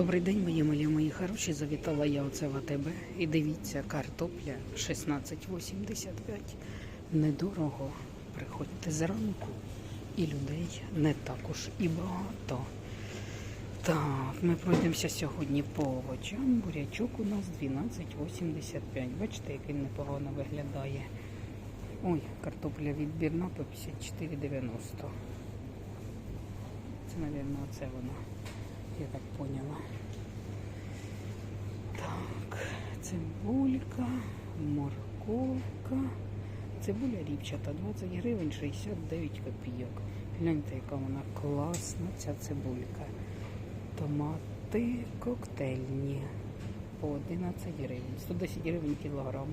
Добрий день, мої малі, мої хороші. Завітала я оце в АТБ. І дивіться, картопля 16,85. Недорого. Приходьте зранку. І людей не також і багато. Так, ми пройдемося сьогодні по овочам. Бурячок у нас 12,85. Бачите, як він непогано виглядає. Ой, картопля відбірна по 54,90. Це, мабуть, оце вона. Я так поняла. Так, цибулька, морковка. Цибуля ріпчата 20 гривень 69 копійок. Гляньте, яка вона класна, ця цибулька. Томати коктейльні по 11 гривень. 110 гривень кілограм.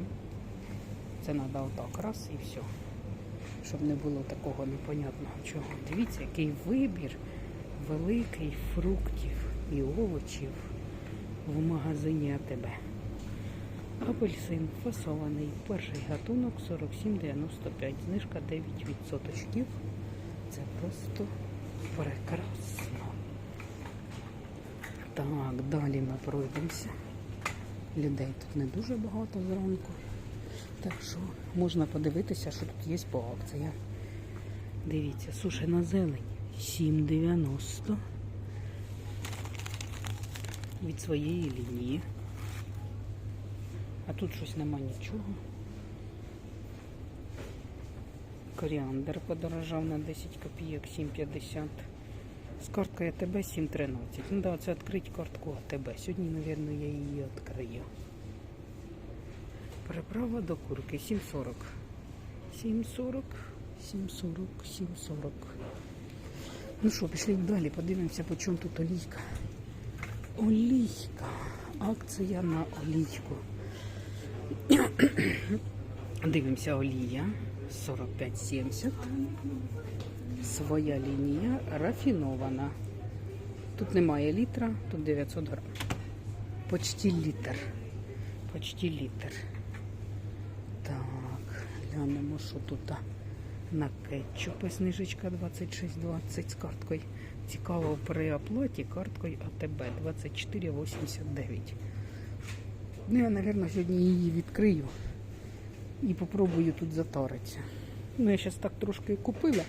Це треба отак раз і все. Щоб не було такого непонятного чого. Дивіться, який вибір великий фруктів і овочів в магазині АТБ. Апельсин фасований. Перший гатунок 47,95. Знижка 9%. Це просто прекрасно. Так, далі ми пройдемося. Людей тут не дуже багато зранку. Так що можна подивитися, що тут є по акціях. Дивіться, сушена зелень 7,90 від своєї лінії. А тут щось нема нічого. Коріандр подорожав на 10 копійок 7,50. З карткою АТБ 7,13. Ну да, це відкрити картку АТБ. Сьогодні, мабуть, я її відкрию. Приправа до курки 7,40. 7,40, 7,40, 7,40. Ну що, пішли далі, подивимося, по чому тут олійка. Олійка. Акція на олійку. Дивимося олія 45,70. Своя лінія рафінована. Тут немає літра, тут 900 грам. Почти літр. Почти літр. Так, глянемо, що тут на кетчупи. Знижечка 26,20 з карткою. Цікаво при оплаті карткою АТБ 24,89. Ну, я, мабуть, сьогодні її відкрию і попробую тут затаритися. Ну, я зараз так трошки купила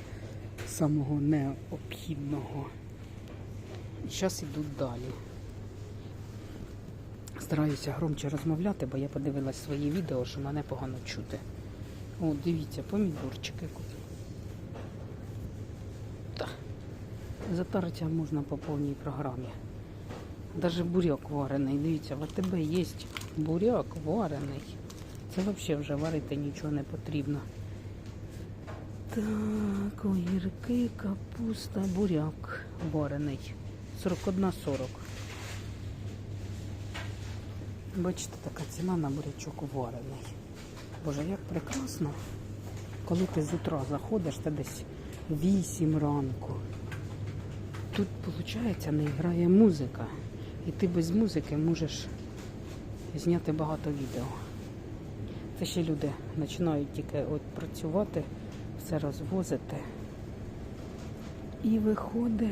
самого необхідного. І зараз йду далі. Стараюся громче розмовляти, бо я подивилась свої відео, що мене погано чути. О, дивіться, помідорчики купив. Затаритися можна по повній програмі. Даже буряк варений. Дивіться, в АТБ є буряк варений. Це взагалі вже варити нічого не потрібно. Так, огірки, капуста, буряк варений. 41,40. Бачите, така ціна на бурячок варений. Боже, як прекрасно, коли ти з утра заходиш, та десь 8 ранку. Тут, виходить, не грає музика. І ти без музики можеш зняти багато відео. Це ще люди починають тільки от працювати, все розвозити. І виходить,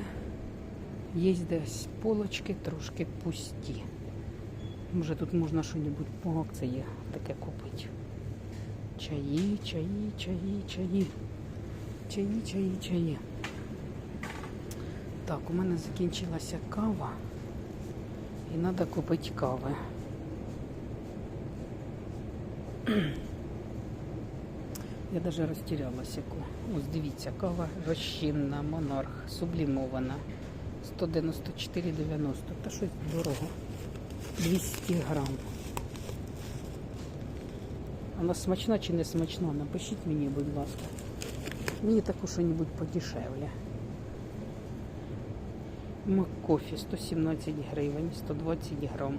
є десь полочки трошки пусті. Може тут можна щось по акції таке купити. Чаї, чаї, чаї, чаї. Чаї, чаї, чаї. Так, у мене закінчилася кава. І треба купити кави. Я навіть розтірялася. Ось дивіться, кава розчинна, монарх, сублімована. 194,90. Та щось дорого. 200 грам. Вона смачна чи не смачна? Напишіть мені, будь ласка. Мені таку що небудь подешевле. Маккофі 117 гривень, 120 грам.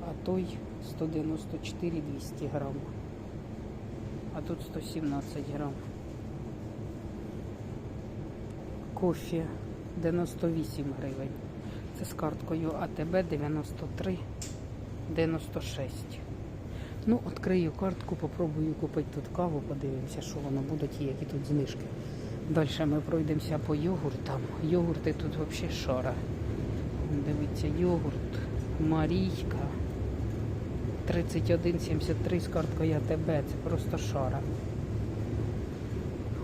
А той 194 200 грам. А тут 117 грам. Кофі 98 гривень. Це з карткою АТБ 93 96. Ну, відкрию картку, попробую купити тут каву, подивимося, що воно буде, і які тут знижки. Далі ми пройдемося по йогуртам. Йогурти тут взагалі шара. дивіться, йогурт, Марійка. 31,73 з карткою АТБ. Це просто шара.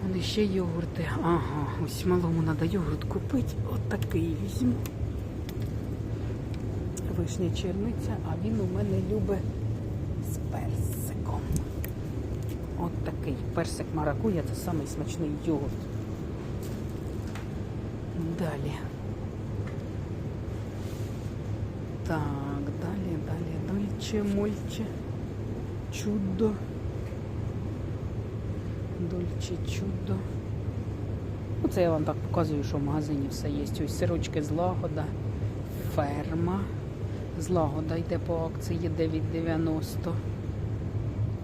Вон ще йогурти. Ага, ось малому треба йогурт купити. От такий візьму. Вишня черниця, а він у мене любить з персиком. От такий персик маракуя це самий йогурт. Далі. Так, далі, далі, дольче, мольче, чудо. Дольче, чудо. Це я вам так показую, що в магазині все є. Ось сирочки з лагода, ферма. З лагода йде по акції 9,90.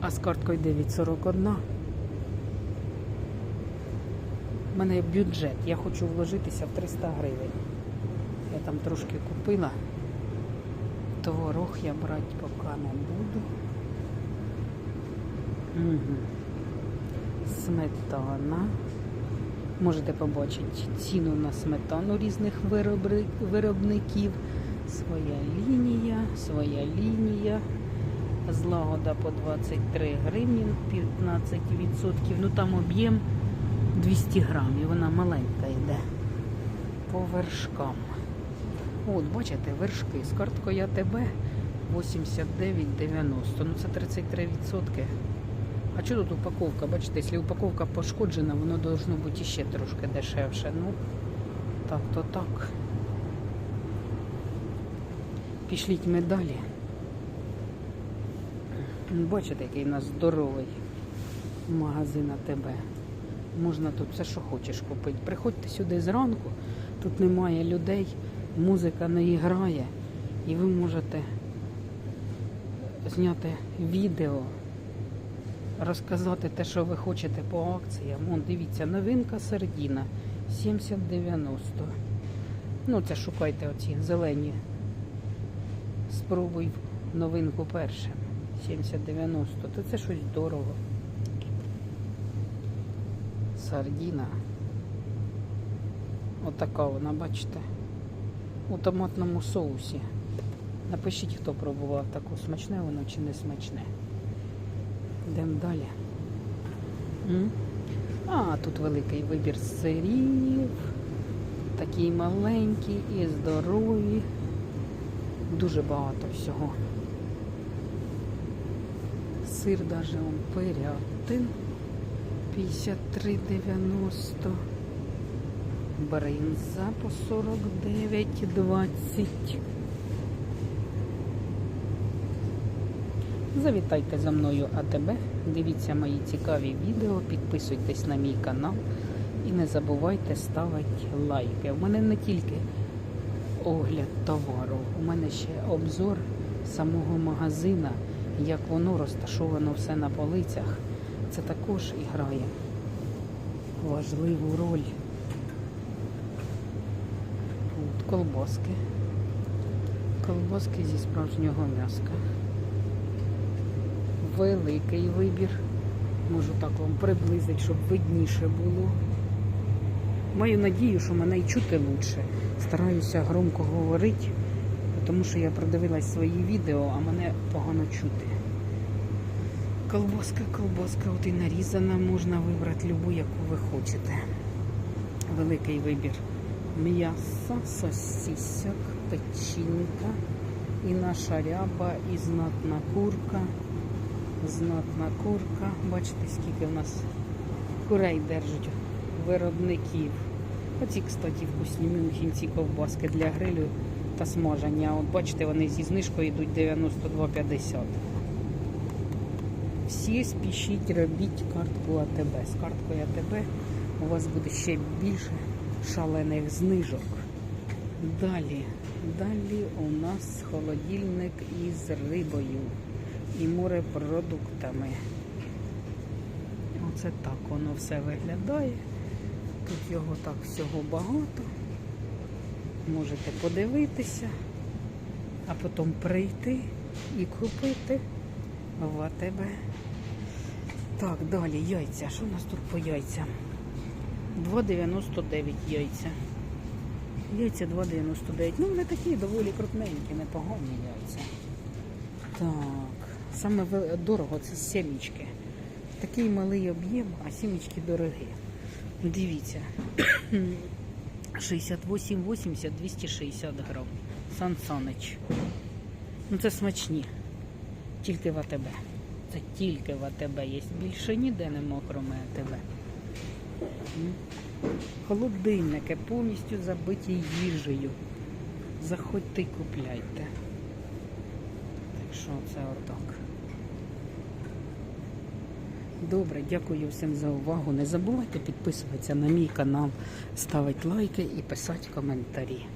А з карткою 9,41. У мене бюджет. Я хочу вложитися в 300 гривень. Я там трошки купила. Творог я брати поки не буду. Угу. Сметана. Можете побачити ціну на сметану різних виробників. Своя лінія, своя лінія. Злагода по 23 гривні, 15%. Ну там об'єм 200 грамів, вона маленька йде. По вершкам. От, бачите, вершки з карткою АТБ 89,90. Ну це 33%. А чого тут упаковка? Бачите, якщо упаковка пошкоджена, воно должно бути ще трошки дешевше. Ну, так то так. Пішліть ми далі. Бачите, який у нас здоровий магазин АТБ. Можна тут все, що хочеш купити. Приходьте сюди зранку, тут немає людей, музика не грає, і ви можете зняти відео, розказати те, що ви хочете по акціям. Вон, дивіться, новинка сардіна 70-90. Ну, це шукайте оці зелені. Спробуй новинку перше. 70-90. То це щось дорого. Сардіна. Отака вона, бачите, у томатному соусі. Напишіть, хто пробував таку смачне воно чи не смачне. Йдемо далі. А, тут великий вибір сирів. Такі маленькі і здорові. Дуже багато всього. Сир даже он перятин. 53,90. Бринза по 49,20. Завітайте за мною АТБ, дивіться мої цікаві відео, підписуйтесь на мій канал і не забувайте ставити лайки. У мене не тільки огляд товару, у мене ще обзор самого магазина, як воно розташовано все на полицях. Це також і грає важливу роль. От колбаски. Колбаски зі справжнього м'яска. Великий вибір. Можу так вам приблизити, щоб видніше було. Маю надію, що мене й чути лучше. Стараюся громко говорити, тому що я продивилась свої відео, а мене погано чути. Колбаска, колбаска, от і нарізана, можна вибрати любу, яку ви хочете. Великий вибір м'яса, сосісок, печінка, і наша ряба, і знатна курка. Знатна курка. Бачите, скільки в нас курей держать виробників. Оці, кстати, вкусні мюнхенці ковбаски для грилю та смаження. От бачите, вони зі знижкою йдуть 92,50. Всі спішіть, робіть картку АТБ. З карткою АТБ у вас буде ще більше шалених знижок. Далі, далі у нас холодильник із рибою і морепродуктами. Оце так воно все виглядає. Тут його так всього багато. Можете подивитися, а потім прийти і купити в АТБ. Так, далі яйця. Що у нас тут по яйцям? 2,99 яйця. Яйця 2,99. Ну, вони такі доволі крупненькі, непогані яйця. Так, саме дорого це сімечки. Такий малий об'єм, а сімечки дорогі. Дивіться. 68,80, 260 грам. Сан Санич. Ну це смачні. Тільки в АТБ. Це тільки в АТБ є. Більше ніде нема, крім АТБ. Холодильники повністю забиті їжею. Заходьте і купляйте. Так що це отак. Добре, дякую всім за увагу. Не забувайте підписуватися на мій канал, ставити лайки і писати коментарі.